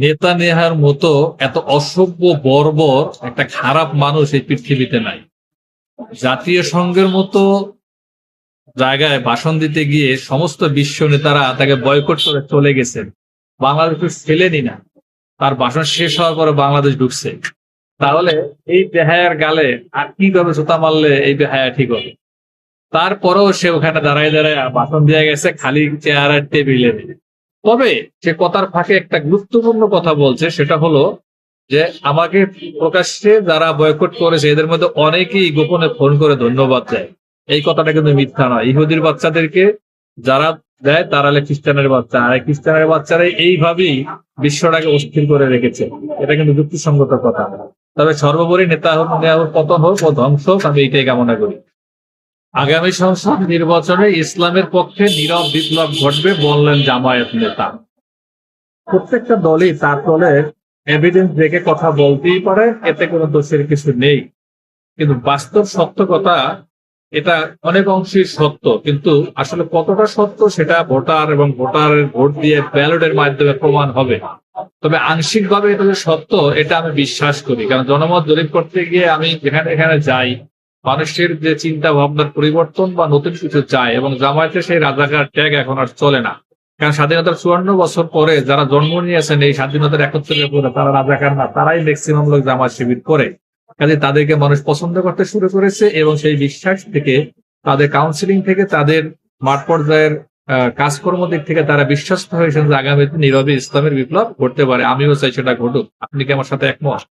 নেতা নেহার মতো এত অসভ্য বর্বর একটা খারাপ মানুষ এই পৃথিবীতে নাই। জাতীয় সংঘের মতো জায়গায় ভাষণ দিতে গিয়ে সমস্ত বিশ্ব নেতারা তাকে বয়কট করে চলে গেছেন। বাংলাদেশ ছেলেনি না। তার ভাষণ শেষ হওয়ার পরে বাংলাদেশ ঢুকছে। তাহলে এই বেহায়ার গালে আর কীভাবে জুতা মারলে এই বেহায়া ঠিক হবে? তারপরেও সে ওখানে দাঁড়ায় দাঁড়ায় ভাষণ দিয়ে গেছে, খালি চেয়ার আর টেবিলে। তবে সে কথার ফাঁকে একটা গুরুত্বপূর্ণ কথা বলছে, সেটা হলো যে আমাকে প্রকাশ্যে যারা বয়কট করেছে, এদের মধ্যে অনেকেই গোপনে ফোন করে ধন্যবাদ দেয়। এই কথাটা কিন্তু মিথ্যা নয়। ইহুদির বাচ্চাদেরকে যারা দেয়, তারা হলে খ্রিস্টানের বাচ্চা। আর খ্রিস্টানের বাচ্চারা এইভাবেই বিশ্বটাকে অস্থির করে রেখেছে। এটা কিন্তু যুক্তিসঙ্গত কথা। তবে সর্বোপরি নেতা হোক, পতন হোক ও ধ্বংস হোক, আমি এইটাই কামনা করি। আগামী সংসদ নির্বাচনে ইসলামের পক্ষে নীরব বিপ্লব ঘটবে বললেন জামায়াত নেতা। প্রত্যেকটা দলই তার দলের এভিডেন্স দেখে কথা বলতেই পারে, এতে কোনো দোষের কিছু নেই। কিন্তু বাস্তব সত্য কথা, এটা অনেক অংশেই সত্য, কিন্তু আসলে কতটা সত্য সেটা ভোটার এবং ভোটারের ভোট দিয়ে ব্যালটের মাধ্যমে প্রমাণ হবে। তবে আংশিকভাবে এটা যে সত্য, এটা আমি বিশ্বাস করি। কারণ জনমত জরিপ করতে গিয়ে আমি যেখানে এখানে যাই মানুষের যে চিন্তা ভাবনার পরিবর্তন বা নতুন কিছু চায় এবং জামায়াতে সেই রাজাকার ট্যাগ এখন আর চলে না। কারণ স্বাধীনতার চুয়ান্ন বছর পরে যারা জন্ম নিয়েছেন এই স্বাধীনতার একত্রের পরে তারা রাজাকার না, তারাই ম্যাক্সিমাম লোক জামাত শিবির করে। কাজে তাদেরকে মানুষ পছন্দ করতে শুরু করেছে এবং সেই বিশ্বাস থেকে, তাদের কাউন্সিলিং থেকে, তাদের মাঠ পর্যায়ের কাজকর্ম দিক থেকে তারা বিশ্বস্ত হয়েছেন যে আগামীতে নীরবে ইসলামের বিপ্লব ঘটতে পারে। আমিও চাই সেটা ঘটুক। আপনি কি আমার সাথে একমত?